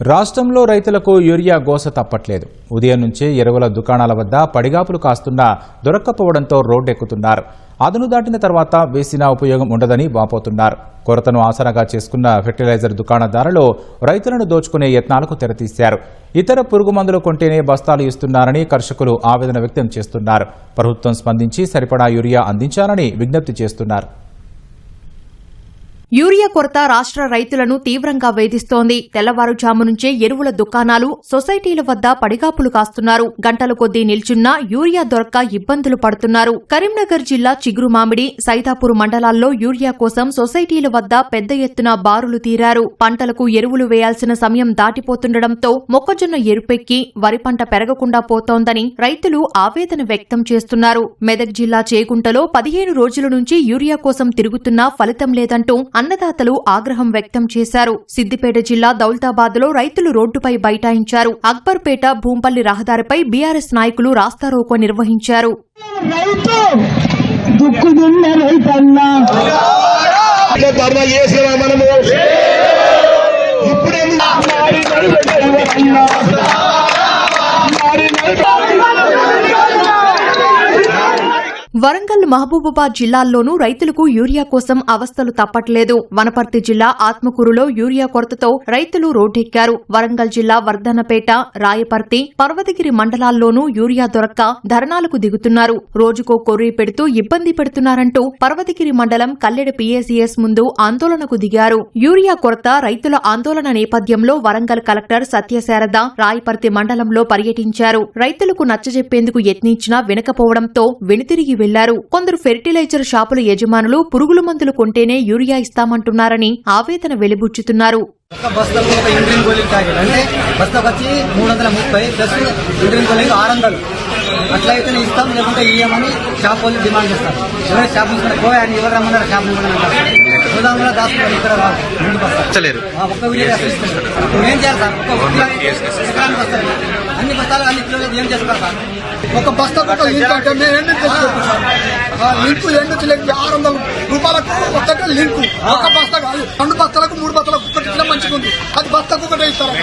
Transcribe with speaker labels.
Speaker 1: రాష్ట్రంలో రైతులకు యూరియా గోస తప్పట్లేదు. ఉదయం నుంచే ఎరువుల దుకాణాల వద్ద పడిగాపులు కాస్తున్నా దొరక్కపోవడంతో రోడ్డెక్కుతున్నారు. అదును దాటిన తర్వాత వేసినా ఉపయోగం ఉండదని వాపోతున్నారు. కొరతను ఆసరాగా చేసుకున్న ఫెర్టిలైజర్ దుకాణదారులు రైతులను దోచుకునే యత్నాలకు తెరతీశారు. ఇతర పురుగు మందులు కొంటేనే బస్తాలు ఇస్తున్నారని కర్షకులు ఆవేదన వ్యక్తం చేస్తున్నారు. ప్రభుత్వం స్పందించి సరిపడా యూరియా అందించాలని విజ్ఞప్తి చేస్తున్నారు.
Speaker 2: యూరియా కొరత రాష్ట్ర రైతులను తీవ్రంగా వేధిస్తోంది. తెల్లవారుజాము నుంచే ఎరువుల దుకాణాలు సొసైటీల వద్ద పడిగాపులు కాస్తున్నారు. గంటల కొద్దీ నిల్చున్నా యూరియా దొరక్క ఇబ్బందులు పడుతున్నారు. కరీంనగర్ జిల్లా చిగురు మామిడి సైదాపూర్ మండలాల్లో యూరియా కోసం సొసైటీల వద్ద పెద్ద ఎత్తున బారులు తీరారు. పంటలకు ఎరువులు వేయాల్సిన సమయం దాటిపోతుండటంతో మొక్కజొన్న ఎరుపెక్కి వరి పంట పెరగకుండా పోతోందని రైతులు ఆవేదన వ్యక్తం చేస్తున్నారు. మెదక్ జిల్లా చేగుంటలో పదిహేను రోజుల నుంచి యూరియా కోసం తిరుగుతున్నా ఫలితం లేదంటూ అన్నదాతలు ఆగ్రహం వ్యక్తం చేశారు. సిద్దిపేట జిల్లా దౌల్తాబాద్లో రైతులు రోడ్డుపై బైఠాయించారు. అక్బర్పేట భూంపల్లి రహదారిపై బీఆర్ఎస్ నాయకులు రాస్తారోకో నిర్వహించారు.
Speaker 3: ఇప్పుడే
Speaker 2: వరంగల్ మహబూబాబాద్ జిల్లాల్లోనూ రైతులకు యూరియా కోసం అవస్థలు తప్పట్లేదు. వనపర్తి జిల్లా ఆత్మకూరులో యూరియా కొరతతో రైతులు రోడ్డెక్కారు. వరంగల్ జిల్లా వర్ధనపేట రాయపర్తి పర్వతగిరి మండలాల్లోనూ యూరియా దొరక్క ధర్నాలకు దిగుతున్నారు. రోజుకో కొర్రీ పెడుతూ ఇబ్బంది పెడుతున్నారంటూ పర్వతగిరి మండలం కల్లెడ పీఏసీఎస్ ముందు ఆందోళనకు దిగారు. యూరియా కొరత రైతుల ఆందోళన నేపథ్యంలో వరంగల్ కలెక్టర్ సత్యశారద రాయపర్తి మండలంలో పర్యటించారు. రైతులకు నచ్చజెప్పేందుకు యత్నించినా వినకపోవడంతో వెనుతిరిగి వెళ్ళారు. కొందరు ఫెర్టిలైజర్ షాపుల యజమానులు పురుగుల మందులు కొంటేనే యూరియా ఇస్తామంటున్నారని ఆవేదన వెలిబుచ్చుతున్నారు.
Speaker 4: ఒక బస్తాకు ఒక ఇండ్రిన్ గోలింగ్ ప్యాకెట్. అంటే బస్తాకు వచ్చి మూడు వందల ముప్పై ప్లస్ ఇండ్రిన్ గోలింగ్ ఆరు వందలు. అట్లయితేనే ఇస్తాం లేకుంటే ఇయ్యమని షాప్ వాళ్ళు డిమాండ్ చేస్తారు. ఎవరైనా షాప్ పోయి ఎవరు రమ్మన్నారు షాప్ గోదాములో ఇక్కడ ముందు బస్తా ఆ, ఒక్క వీడియో ఇప్పుడు ఏం సార్? ఒక్క ఎకరానికి అన్ని బస్తాలు అన్ని కిలోలు ఏం చేస్తారు సార్?
Speaker 3: ఒక బస్తాకు ఒక లింక్ అంటే మేము ఎండు తెచ్చుకుంటున్నాం ఆ లింక్ ఎండు చిల్లకి ఆరు వందల రూపాయలకు ఒక్కటే లింక్. ఒక బస్తా కాదు. రెండు బస్తాలకు మూడు బస్తాలకు ఒక్కటి ఇచ్చినా మంచిగా ఉంది అది బస్తాకు ఒకటే ఇస్తారు?